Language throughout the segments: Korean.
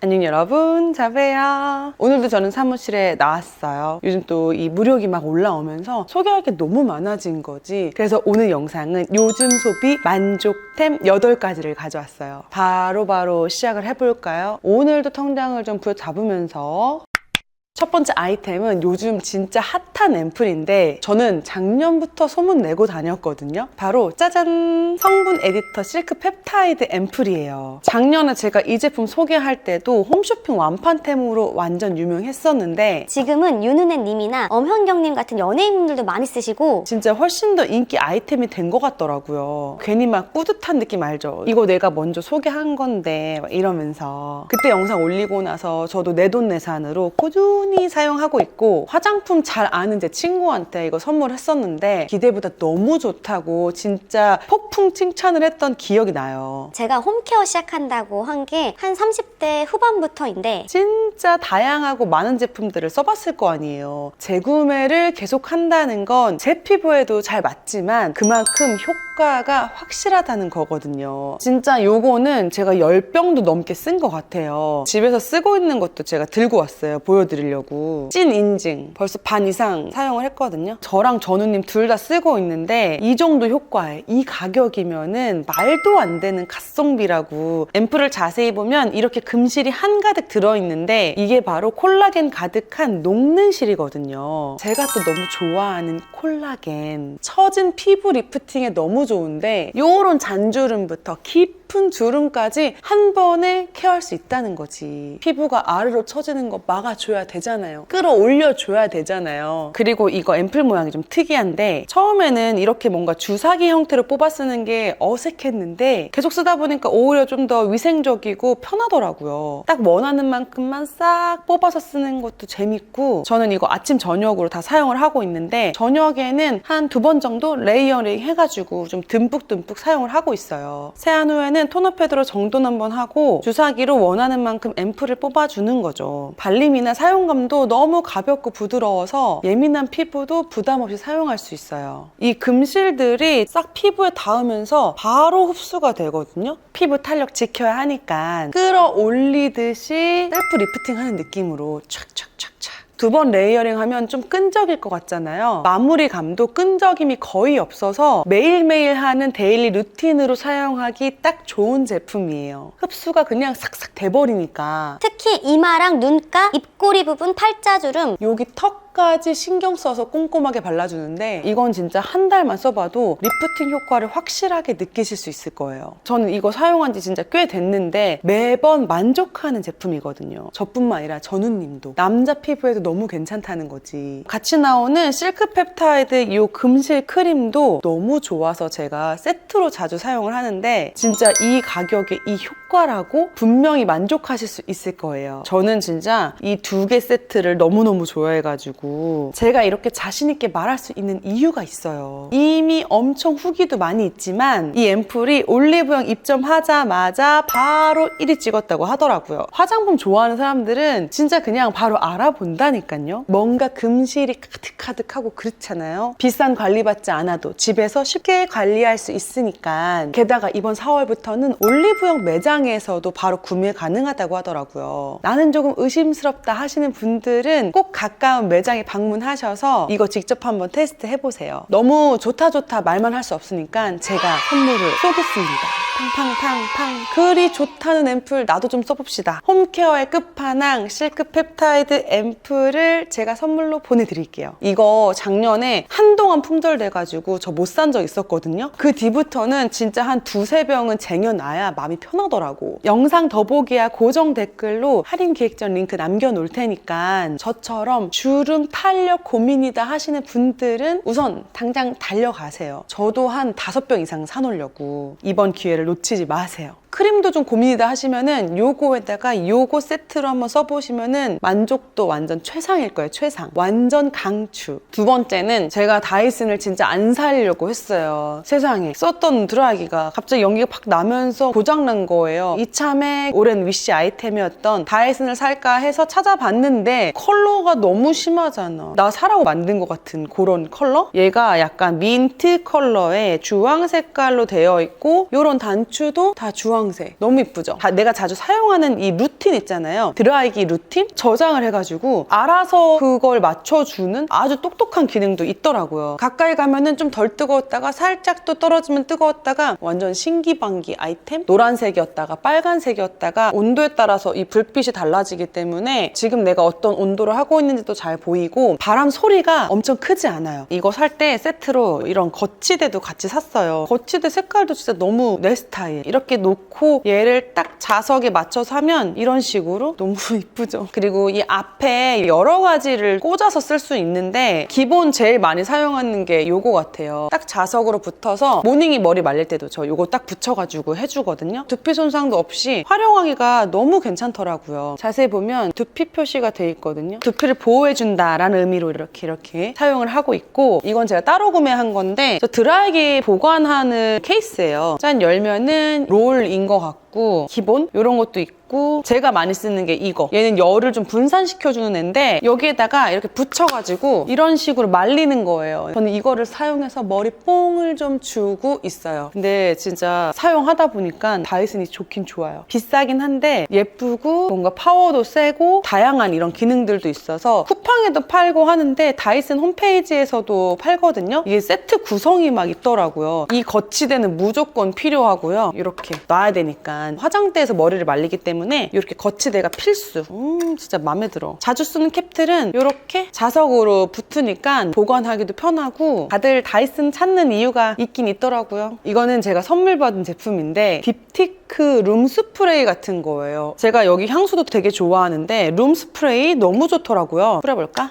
안녕 여러분. 자배야 오늘도 저는 사무실에 나왔어요. 요즘 또 이 무료기 막 올라오면서 소개할 게 너무 많아진 거지. 그래서 오늘 영상은 요즘 소비 만족템 8가지를 가져왔어요. 바로바로 시작을 해볼까요? 오늘도 통장을 좀 부여잡으면서 첫 번째 아이템은 요즘 진짜 핫한 앰플인데 저는 작년부터 소문 내고 다녔거든요. 바로 짜잔! 성분 에디터 실크 펩타이드 앰플이에요. 작년에 제가 이 제품 소개할 때도 홈쇼핑 완판템으로 완전 유명했었는데 지금은 윤은혜 님이나 엄현경 님 같은 연예인분들도 많이 쓰시고 진짜 훨씬 더 인기 아이템이 된 것 같더라고요. 괜히 막 뿌듯한 느낌 알죠? 이거 내가 먼저 소개한 건데 막 이러면서 그때 영상 올리고 나서 저도 내돈내산으로 꾸준히 사용하고 있고 화장품 잘 아는 제 친구한테 이거 선물했었는데 기대보다 너무 좋다고 진짜 폭풍 칭찬을 했던 기억이 나요. 제가 홈케어 시작한다고 한 게 한 30대 후반부터인데 진짜 다양하고 많은 제품들을 써봤을 거 아니에요. 재구매를 계속 한다는 건 제 피부에도 잘 맞지만 그만큼 효과 가 확실하다는 거거든요. 진짜 요거는 제가 10병도 넘게 쓴 것 같아요. 집에서 쓰고 있는 것도 제가 들고 왔어요. 보여드리려고. 찐 인증. 벌써 반 이상 사용을 했거든요. 저랑 전우님 둘 다 쓰고 있는데 이 정도 효과에 이 가격이면은 말도 안 되는 갓성비라고 앰플을 자세히 보면 이렇게 금실이 한가득 들어있는데 이게 바로 콜라겐 가득한 녹는 실이거든요. 제가 또 너무 좋아하는 콜라겐. 처진 피부 리프팅에 너무 좋은데 요런 잔주름부터 깊은 주름까지 한 번에 케어할 수 있다는 거지. 피부가 아래로 처지는 거 막아줘야 되잖아요. 끌어올려줘야 되잖아요. 그리고 이거 앰플 모양이 좀 특이한데 처음에는 이렇게 뭔가 주사기 형태로 뽑아 쓰는 게 어색했는데 계속 쓰다 보니까 오히려 좀 더 위생적이고 편하더라고요. 딱 원하는 만큼만 싹 뽑아서 쓰는 것도 재밌고 저는 이거 아침 저녁으로 다 사용을 하고 있는데 저녁에는 한 두 번 정도 레이어링 해가지고 좀 듬뿍듬뿍 사용을 하고 있어요. 세안 후에는 토너 패드로 정돈 한번 하고 주사기로 원하는 만큼 앰플을 뽑아주는 거죠. 발림이나 사용감도 너무 가볍고 부드러워서 예민한 피부도 부담 없이 사용할 수 있어요. 이 금실들이 싹 피부에 닿으면서 바로 흡수가 되거든요. 피부 탄력 지켜야 하니까 끌어올리듯이 셀프 리프팅 하는 느낌으로 촥촥촥촥 두 번 레이어링 하면 좀 끈적일 것 같잖아요. 마무리감도 끈적임이 거의 없어서 매일매일 하는 데일리 루틴으로 사용하기 딱 좋은 제품이에요. 흡수가 그냥 싹싹 돼버리니까. 특히 이마랑 눈가, 입꼬리 부분 팔자주름 여기 턱 까지 신경 써서 꼼꼼하게 발라주는데 이건 진짜 한 달만 써봐도 리프팅 효과를 확실하게 느끼실 수 있을 거예요. 저는 이거 사용한 지 진짜 꽤 됐는데 매번 만족하는 제품이거든요. 저뿐만 아니라 전우님도 남자 피부에도 너무 괜찮다는 거지. 같이 나오는 실크 펩타이드 이 금실 크림도 너무 좋아서 제가 세트로 자주 사용을 하는데 진짜 이 가격에 이 효과라고 분명히 만족하실 수 있을 거예요. 저는 진짜 이 두 개 세트를 너무너무 좋아해가지고 제가 이렇게 자신 있게 말할 수 있는 이유가 있어요. 이미 엄청 후기도 많이 있지만 이 앰플이 올리브영 입점하자마자 바로 1위 찍었다고 하더라고요. 화장품 좋아하는 사람들은 진짜 그냥 바로 알아본다니까요. 뭔가 금실이 가득가득하고 그렇잖아요. 비싼 관리받지 않아도 집에서 쉽게 관리할 수 있으니까 게다가 이번 4월부터는 올리브영 매장에서도 바로 구매 가능하다고 하더라고요. 나는 조금 의심스럽다 하시는 분들은 꼭 가까운 매장 에 방문하셔서 이거 직접 한번 테스트 해보세요. 너무 좋다 좋다 말만 할 수 없으니까 제가 선물을 쏘겠습니다. 팡팡팡팡. 그리 좋다는 앰플 나도 좀 써봅시다. 홈케어의 끝판왕 실크 펩타이드 앰플을 제가 선물로 보내드릴게요. 이거 작년에 한동안 품절돼가지고 저 못 산 적 있었거든요. 그 뒤부터는 진짜 한 두세 병은 쟁여놔야 마음이 편하더라고. 영상 더보기야 고정 댓글로 할인 기획전 링크 남겨놓을 테니까 저처럼 주름 탄력 고민이다 하시는 분들은 우선 당장 달려가세요. 저도 한 다섯 병 이상 사놓으려고 이번 기회를 놓치지 마세요. 크림도 좀 고민이다 하시면은 요거에다가 요거 세트로 한번 써보시면은 만족도 완전 최상일 거예요, 최상. 완전 강추. 두 번째는 제가 다이슨을 진짜 안 살려고 했어요. 세상에. 썼던 드라이기가 갑자기 연기가 팍 나면서 고장난 거예요. 이참에 오랜 위시 아이템이었던 다이슨을 살까 해서 찾아봤는데 컬러가 너무 심하잖아. 나 사라고 만든 것 같은 그런 컬러? 얘가 약간 민트 컬러에 주황 색깔로 되어 있고 요런 단추도 다 주황 주황색 너무 이쁘죠? 다 내가 자주 사용하는 이 루틴 있잖아요. 드라이기 루틴 저장을 해가지고 알아서 그걸 맞춰주는 아주 똑똑한 기능도 있더라고요. 가까이 가면은 좀 덜 뜨거웠다가 살짝 또 떨어지면 뜨거웠다가 완전 신기방기 아이템 노란색이었다가 빨간색이었다가 온도에 따라서 이 불빛이 달라지기 때문에 지금 내가 어떤 온도를 하고 있는지도 잘 보이고 바람 소리가 엄청 크지 않아요. 이거 살 때 세트로 이런 거치대도 같이 샀어요. 거치대 색깔도 진짜 너무 내 스타일. 이렇게 놓고 얘를 딱 자석에 맞춰서 하면 이런 식으로 너무 이쁘죠. 그리고 이 앞에 여러 가지를 꽂아서 쓸 수 있는데 기본 제일 많이 사용하는 게 요거 같아요. 딱 자석으로 붙어서 모닝이 머리 말릴 때도 저 요거 딱 붙여가지고 해주거든요. 두피 손상도 없이 활용하기가 너무 괜찮더라고요. 자세히 보면 두피 표시가 돼 있거든요. 두피를 보호해준다라는 의미로 이렇게 이렇게 사용을 하고 있고 이건 제가 따로 구매한 건데 저 드라이기 보관하는 케이스예요. 짠 열면은 롤인 것 같고 기본? 이런 것도 있고 제가 많이 쓰는 게 이거 얘는 열을 좀 분산시켜주는 앤데 여기에다가 이렇게 붙여가지고 이런 식으로 말리는 거예요. 저는 이거를 사용해서 머리 뽕을 좀 주고 있어요. 근데 진짜 사용하다 보니까 다이슨이 좋긴 좋아요. 비싸긴 한데 예쁘고 뭔가 파워도 세고 다양한 이런 기능들도 있어서 쿠팡에도 팔고 하는데 다이슨 홈페이지에서도 팔거든요. 이게 세트 구성이 막 있더라고요. 이 거치대는 무조건 필요하고요. 이렇게 놔야 되니까 화장대에서 머리를 말리기 때문에 이렇게 거치대가 필수. 음 진짜 마음에 들어. 자주 쓰는 캡틀은 이렇게 자석으로 붙으니까 보관하기도 편하고 다들 다이슨 찾는 이유가 있긴 있더라고요. 이거는 제가 선물 받은 제품인데 딥티크 룸 스프레이 같은 거예요. 제가 여기 향수도 되게 좋아하는데 룸 스프레이 너무 좋더라고요. 뿌려볼까?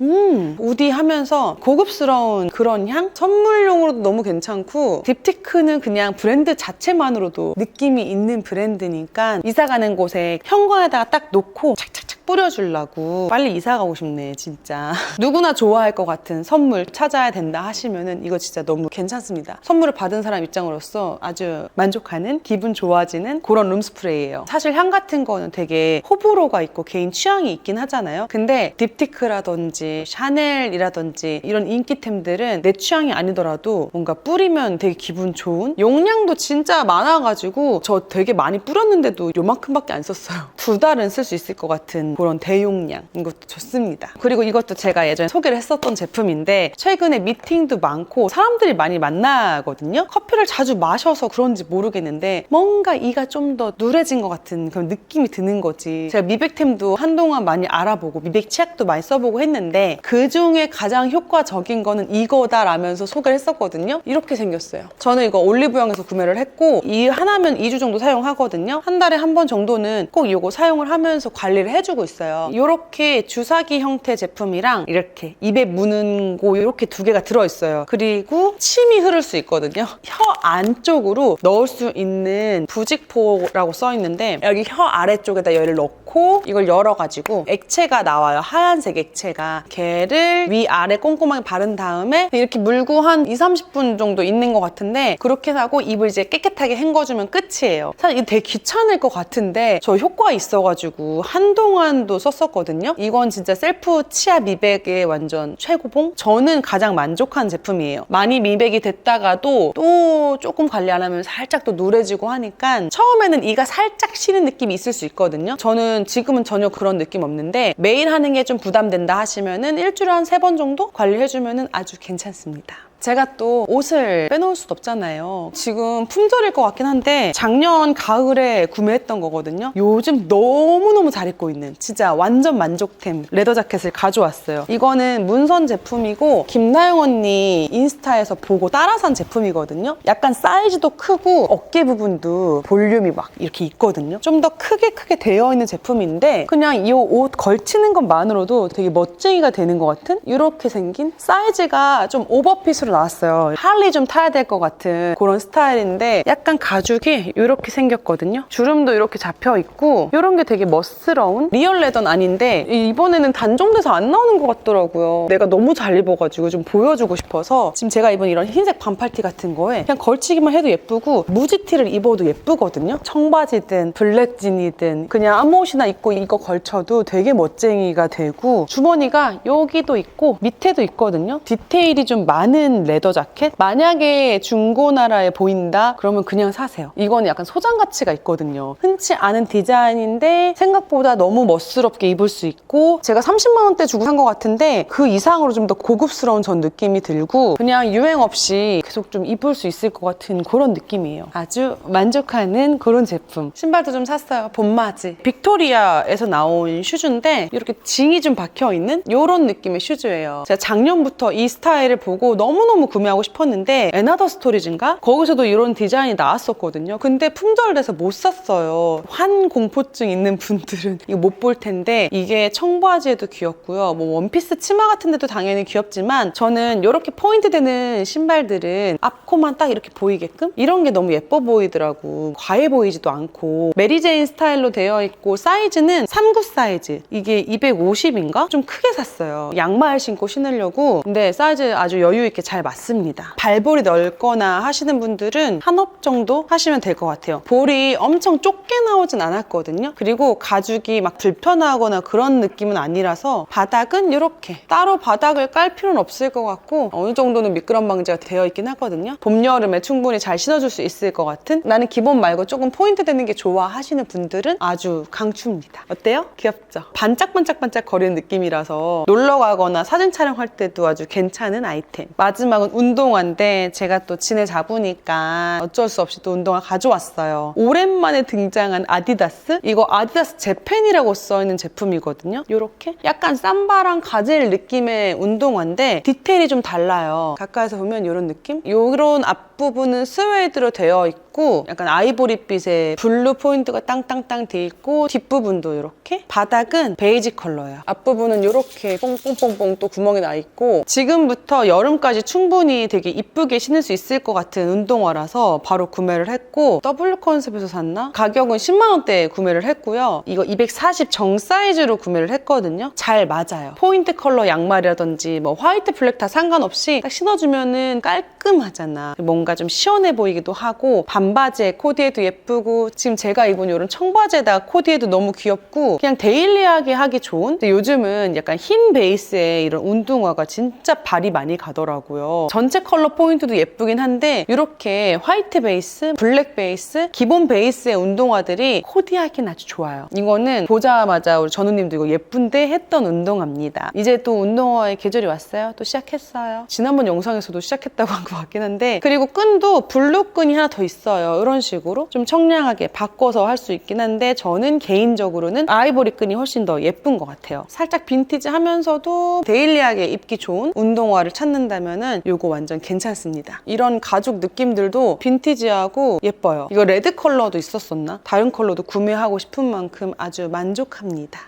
음, 우디 하면서 고급스러운 그런 향? 선물용으로도 너무 괜찮고 딥티크는 그냥 브랜드 자체만으로도 느낌이 있는 브랜드니까 이사 가는 곳에 현관에다가 딱 놓고 착착착 뿌려주려고. 빨리 이사 가고 싶네 진짜. 누구나 좋아할 것 같은 선물 찾아야 된다 하시면은 이거 진짜 너무 괜찮습니다. 선물을 받은 사람 입장으로서 아주 만족하는 기분 좋아지는 그런 룸스프레이예요. 사실 향 같은 거는 되게 호불호가 있고 개인 취향이 있긴 하잖아요. 근데 딥티크라든지 샤넬이라든지 이런 인기템들은 내 취향이 아니더라도 뭔가 뿌리면 되게 기분 좋은? 용량도 진짜 많아가지고 저 되게 많이 뿌렸는데도 요만큼밖에 안 썼어요. 두 달은 쓸 수 있을 것 같은 그런 대용량 이것도 좋습니다. 그리고 이것도 제가 예전에 소개를 했었던 제품인데 최근에 미팅도 많고 사람들이 많이 만나거든요. 커피를 자주 마셔서 그런지 모르겠는데 뭔가 이가 좀 더 누래진 것 같은 그런 느낌이 드는 거지. 제가 미백템도 한동안 많이 알아보고 미백 치약도 많이 써보고 했는데 그 중에 가장 효과적인 거는 이거다라면서 소개를 했었거든요. 이렇게 생겼어요. 저는 이거 올리브영에서 구매를 했고 이 하나면 2주 정도 사용하거든요. 한 달에 한 번 정도는 꼭 이거 사용을 하면서 관리를 해주고 있어요. 이렇게 주사기 형태 제품이랑 이렇게 입에 무는 거 이렇게 두 개가 들어있어요. 그리고 침이 흐를 수 있거든요. 혀 안쪽으로 넣을 수 있는 부직포라고 써 있는데 여기 혀 아래쪽에다 얘를 넣고 이걸 열어가지고 액체가 나와요. 하얀색 액체가. 걔를 위아래 꼼꼼하게 바른 다음에 이렇게 물고 한 2, 30분 정도 있는 것 같은데 그렇게 하고 입을 이제 깨끗하게 헹궈주면 끝이에요. 사실 이게 되게 귀찮을 것 같은데 저 효과 있어가지고 한동안도 썼었거든요. 이건 진짜 셀프 치아 미백의 완전 최고봉? 저는 가장 만족한 제품이에요. 많이 미백이 됐다가도 또 조금 관리 안 하면 살짝 또 누래지고 하니까 처음에는 이가 살짝 쉬는 느낌이 있을 수 있거든요. 저는 지금은 전혀 그런 느낌 없는데 매일 하는 게 좀 부담된다 하시면은 일주일에 한 세 번 정도 관리해주면은 아주 괜찮습니다 제가 또 옷을 빼놓을 수도 없잖아요. 지금 품절일 것 같긴 한데 작년 가을에 구매했던 거거든요. 요즘 너무너무 잘 입고 있는 진짜 완전 만족템 레더 자켓을 가져왔어요. 이거는 문선 제품이고 김나영 언니 인스타에서 보고 따라 산 제품이거든요. 약간 사이즈도 크고 어깨 부분도 볼륨이 막 이렇게 있거든요. 좀 더 크게 크게 되어 있는 제품인데 그냥 이 옷 걸치는 것만으로도 되게 멋쟁이가 되는 것 같은 이렇게 생긴 사이즈가 좀 오버핏으로 나왔어요. 할리 좀 타야 될 것 같은 그런 스타일인데 약간 가죽이 이렇게 생겼거든요. 주름도 이렇게 잡혀 있고 이런 게 되게 멋스러운 리얼 레더는 아닌데 이번에는 단종돼서 안 나오는 것 같더라고요. 내가 너무 잘 입어가지고 좀 보여주고 싶어서 지금 제가 입은 이런 흰색 반팔티 같은 거에 그냥 걸치기만 해도 예쁘고 무지티를 입어도 예쁘거든요. 청바지든 블랙진이든 그냥 아무 옷이나 입고 이거 걸쳐도 되게 멋쟁이가 되고 주머니가 여기도 있고 밑에도 있거든요. 디테일이 좀 많은 흰 레더 자켓? 만약에 중고나라에 보인다? 그러면 그냥 사세요. 이거는 약간 소장 가치가 있거든요. 흔치 않은 디자인인데 생각보다 너무 멋스럽게 입을 수 있고 제가 30만 원대 주고 산 것 같은데 그 이상으로 좀 더 고급스러운 전 느낌이 들고 그냥 유행 없이 계속 좀 입을 수 있을 것 같은 그런 느낌이에요. 아주 만족하는 그런 제품. 신발도 좀 샀어요. 봄맞이. 빅토리아에서 나온 슈즈인데 이렇게 징이 좀 박혀 있는 이런 느낌의 슈즈예요. 제가 작년부터 이 스타일을 보고 너무 너무 구매하고 싶었는데 에나더 스토리즈인가? 거기서도 이런 디자인이 나왔었거든요. 근데 품절돼서 못 샀어요. 환 공포증 있는 분들은 이거 못 볼 텐데 이게 청바지에도 귀엽고요. 뭐 원피스 치마 같은 데도 당연히 귀엽지만 저는 이렇게 포인트 되는 신발들은 앞코만 딱 이렇게 보이게끔 이런 게 너무 예뻐 보이더라고. 과해 보이지도 않고 메리제인 스타일로 되어 있고 사이즈는 39 사이즈. 이게 250인가? 좀 크게 샀어요. 양말 신고 신으려고. 근데 사이즈 아주 여유 있게 잘 맞습니다. 발볼이 넓거나 하시는 분들은 한 업 정도 하시면 될 것 같아요. 볼이 엄청 좁게 나오진 않았거든요. 그리고 가죽이 막 불편하거나 그런 느낌은 아니라서 바닥은 이렇게 따로 바닥을 깔 필요는 없을 것 같고 어느 정도는 미끄럼 방지가 되어 있긴 하거든요. 봄, 여름에 충분히 잘 신어줄 수 있을 것 같은 나는 기본 말고 조금 포인트 되는 게 좋아 하시는 분들은 아주 강추입니다. 어때요? 귀엽죠? 반짝반짝반짝 거리는 느낌이라서 놀러 가거나 사진 촬영할 때도 아주 괜찮은 아이템. 마지막 은 운동화인데 제가 또 진해 잡으니까 어쩔 수 없이 또 운동화 가져왔어요. 오랜만에 등장한 아디다스? 이거 아디다스 재팬이라고 써있는 제품이거든요. 이렇게 약간 삼바랑 가젤 느낌의 운동화인데 디테일이 좀 달라요. 가까이서 보면 이런 느낌? 이런 앞부분은 스웨이드로 되어 있고 약간 아이보리빛의 블루 포인트가 땅땅땅 돼 있고 뒷부분도 이렇게 바닥은 베이지 컬러예요. 앞부분은 이렇게 뽕뽕뽕뽕 또 구멍이 나 있고 지금부터 여름까지 충분히 되게 이쁘게 신을 수 있을 것 같은 운동화라서 바로 구매를 했고 W 컨셉에서 샀나? 가격은 10만 원대에 구매를 했고요. 이거 240 정 사이즈로 구매를 했거든요. 잘 맞아요. 포인트 컬러 양말이라든지 뭐 화이트 블랙 다 상관없이 딱 신어주면은 깔끔하잖아. 뭔가 좀 시원해 보이기도 하고 반바지에 코디해도 예쁘고 지금 제가 입은 이런 청바지에다 코디해도 너무 귀엽고 그냥 데일리하게 하기 좋은? 근데 요즘은 약간 흰 베이스의 이런 운동화가 진짜 발이 많이 가더라고요. 전체 컬러 포인트도 예쁘긴 한데 이렇게 화이트 베이스, 블랙 베이스, 기본 베이스의 운동화들이 코디하기는 아주 좋아요. 이거는 보자마자 우리 전우님도 이거 예쁜데 했던 운동화입니다. 이제 또 운동화의 계절이 왔어요. 또 시작했어요. 지난번 영상에서도 시작했다고 한 것 같긴 한데 그리고 끈도 블루 끈이 하나 더 있어요 이런 식으로 좀 청량하게 바꿔서 할 수 있긴 한데 저는 개인적으로는 아이보리 끈이 훨씬 더 예쁜 것 같아요. 살짝 빈티지 하면서도 데일리하게 입기 좋은 운동화를 찾는다면은 이거 완전 괜찮습니다. 이런 가죽 느낌들도 빈티지하고 예뻐요. 이거 레드 컬러도 있었었나? 다른 컬러도 구매하고 싶은 만큼 아주 만족합니다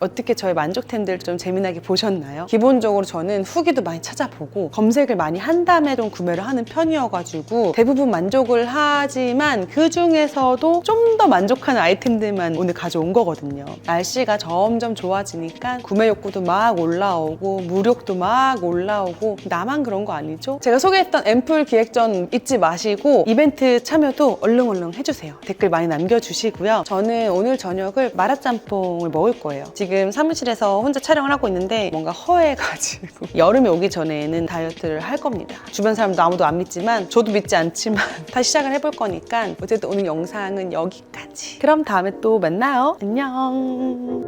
어떻게 저의 만족템들 좀 재미나게 보셨나요? 기본적으로 저는 후기도 많이 찾아보고 검색을 많이 한 다음에 좀 구매를 하는 편이어가지고 대부분 만족을 하지만 그 중에서도 좀 더 만족하는 아이템들만 오늘 가져온 거거든요. 날씨가 점점 좋아지니까 구매 욕구도 막 올라오고 무력도 막 올라오고 나만 그런 거 아니죠? 제가 소개했던 앰플 기획전 잊지 마시고 이벤트 참여도 얼른 해주세요. 댓글 많이 남겨주시고요. 저는 오늘 저녁을 마라짬뽕을 먹을 거예요. 지금 사무실에서 혼자 촬영을 하고 있는데 뭔가 허해가지고 여름이 오기 전에는 다이어트를 할 겁니다. 주변 사람도 아무도 안 믿지만 저도 믿지 않지만 다시 시작을 해볼 거니까 어쨌든 오늘 영상은 여기까지. 그럼 다음에 또 만나요. 안녕.